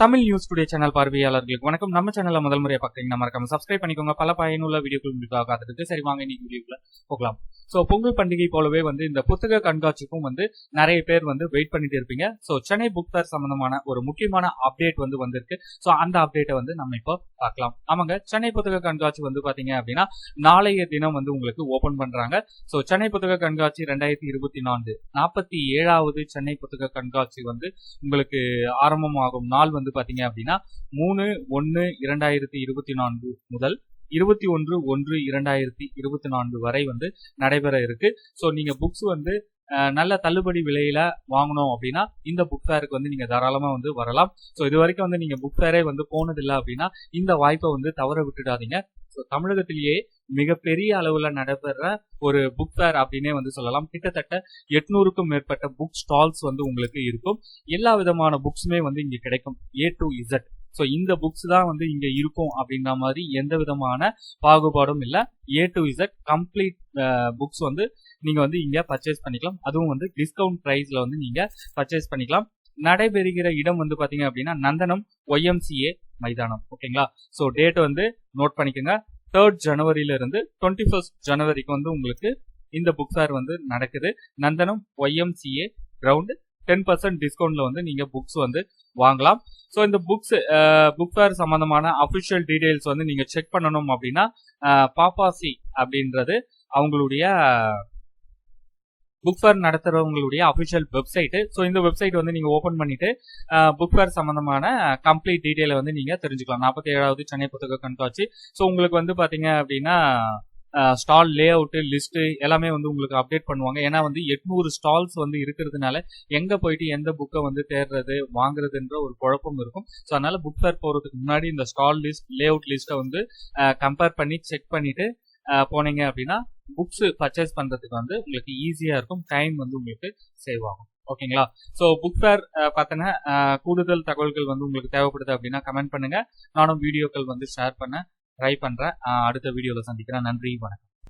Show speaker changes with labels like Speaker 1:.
Speaker 1: Tamil news today channel பார்வையாளர்களுக்கு வணக்கம். நம்ம சேனல்ல முதல் முறையை பார்க்குறீங்கன்னா மறக்காம சப்ஸ்கிரைப் பண்ணிக்கோங்க. பல பயனுள்ள வீடியோக்கள் உங்களுக்காக காத்துட்டு சரி வாங்க இன்னைக்கு வீடியோக்குள்ள போகலாம். ஸோ பொங்கல் பண்டிகை போலவே வந்து இந்த புத்தக கண்காட்சிக்கும் வந்து நிறைய பேர் வந்து வெயிட் பண்ணிட்டு இருப்பீங்க. ஸோ சென்னை புக் ஃபேர் சம்பந்தமான ஒரு முக்கியமான அப்டேட் வந்து வந்திருக்கு. ஸோ அந்த அப்டேட்டை வந்து நம்ம இப்போ பார்க்கலாம். ஆமாங்க சென்னை புத்தக கண்காட்சி வந்து பார்த்தீங்க அப்படின்னா நாளைய தினம் வந்து உங்களுக்கு ஓபன் பண்றாங்க. ஸோ சென்னை புத்தக கண்காட்சி ரெண்டாயிரத்தி இருபத்தி நான்கு நாற்பத்தி ஏழாவது சென்னை புத்தக கண்காட்சி வந்து உங்களுக்கு ஆரம்பமாகும் நாள் வந்து பார்த்தீங்க அப்படின்னா மூணு ஒன்று இரண்டாயிரத்தி இருபத்தி நான்கு முதல் இருபத்தி ஒன்று ஒன்று இரண்டாயிரத்தி இருபத்தி நான்கு வரை வந்து நடைபெற இருக்கு. ஸோ நீங்க புக்ஸ் வந்து நல்ல தள்ளுபடி விலையில வாங்கணும் அப்படின்னா இந்த புக் ஃபேருக்கு வந்து நீங்க தாராளமா வந்து வரலாம். ஸோ இது வரைக்கும் வந்து நீங்க புக் ஃபேரே வந்து போனதில்லை அப்படின்னா இந்த வாய்ப்பை வந்து தவற விட்டுடாதீங்க. ஸோ தமிழகத்திலேயே மிகப்பெரிய அளவில் நடைபெற ஒரு புக் ஃபேர் அப்படின்னே வந்து சொல்லலாம். கிட்டத்தட்ட எட்நூறுக்கும் மேற்பட்ட புக் ஸ்டால்ஸ் வந்து உங்களுக்கு இருக்கும். எல்லா விதமான புக்ஸுமே வந்து இங்கே கிடைக்கும். ஏ டு இசட் ஸோ இந்த புக்ஸ் தான் வந்து இங்கே இருக்கும் அப்படின்ற மாதிரி எந்த விதமான பாகுபாடும் இல்லை. A to Z complete books வந்து நீங்கள் வந்து இங்கே பர்ச்சேஸ் பண்ணிக்கலாம். அதுவும் வந்து டிஸ்கவுண்ட் ப்ரைஸில் வந்து நீங்கள் பர்ச்சேஸ் பண்ணிக்கலாம். நடைபெறுகிற இடம் வந்து பார்த்தீங்க அப்படின்னா நந்தனம் ஒய்எம்சிஏ மைதானம். ஓகேங்களா ஸோ டேட் வந்து நோட் பண்ணிக்கோங்க. தேர்ட் ஜனவரியில இருந்து டுவெண்ட்டி ஃபர்ஸ்ட் ஜனவரிக்கு வந்து உங்களுக்கு இந்த புக் ஃபேர் வந்து நடக்குது. Nandanam YMCA ground ten percent டிஸ்கவுண்ட்ல வந்து நீங்க புக்ஸ் வந்து வாங்கலாம். ஸோ இந்த புக்ஸ் புக் ஃபேர் சம்பந்தமான அஃபிஷியல் டீடைல்ஸ் வந்து நீங்க செக் பண்ணணும் அப்படின்னா பாப்பாசி அப்படின்றது அவங்களுடைய புக் ஃபேர் நடத்துறவங்களுடைய அஃபிஷியல் வெப்சைட்டு ஸோ இந்த வெப்சைட் வந்து நீங்க ஓபன் பண்ணிட்டு புக் ஃபேர் சம்பந்தமான கம்ப்ளீட் டீடைலை வந்து நீங்க தெரிஞ்சுக்கலாம். நாற்பத்தி ஏழாவது சென்னை புத்தக கண்காட்சி. ஸோ உங்களுக்கு வந்து பாத்தீங்க அப்படின்னா ஸ்டால் லே அவுட்டு லிஸ்ட்டு எல்லாமே வந்து உங்களுக்கு அப்டேட் பண்ணுவாங்க. ஏன்னா வந்து எட்நூறு ஸ்டால்ஸ் வந்து இருக்கிறதுனால எங்கே போயிட்டு எந்த புக்கை வந்து தேடுறது வாங்குறதுன்ற ஒரு குழப்பம் இருக்கும். ஸோ அதனால் புக் ஃபேர் போகிறதுக்கு முன்னாடி இந்த ஸ்டால் லிஸ்ட் லே அவுட் லிஸ்ட்டை வந்து கம்பேர் பண்ணி செக் பண்ணிவிட்டு போனீங்க அப்படின்னா புக்ஸ் பர்ச்சேஸ் பண்ணுறதுக்கு வந்து உங்களுக்கு ஈஸியாக இருக்கும். டைம் வந்து உங்களுக்கு சேவ் ஆகும். ஓகேங்களா ஸோ புக் ஃபேர் பார்த்தோன்னா கூடுதல் தகவல்கள் வந்து உங்களுக்கு தேவைப்படுது அப்படின்னா கமெண்ட் பண்ணுங்க. நானும் வீடியோக்கள் வந்து ஷேர் பண்ணேன் ட்ரை பண்றேன். அடுத்த வீடியோல சந்திக்கிறேன். நன்றி வணக்கம்.